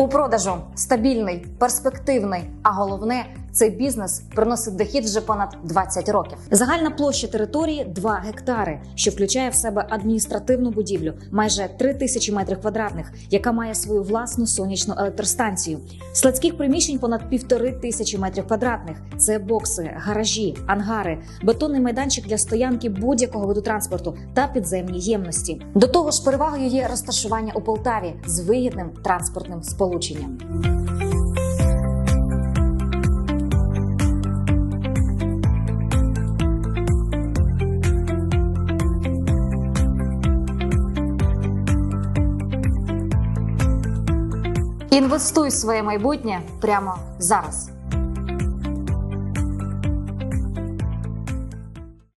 У продажу стабільний, перспективний, а головне, цей бізнес приносить дохід вже понад 20 років. Загальна площа території 2 гектари, що включає в себе адміністративну будівлю, майже 3 тисячі метрів квадратних, яка має свою власну сонячну електростанцію. Складських приміщень понад півтори тисячі метрів квадратних. Це бокси, гаражі, ангари, бетонний майданчик для стоянки будь-якого виду транспорту та підземні ємності. До того ж, перевагою є розташування у Полтаві з вигідним транспортним сполученням. Інвестуй в своє майбутнє прямо зараз.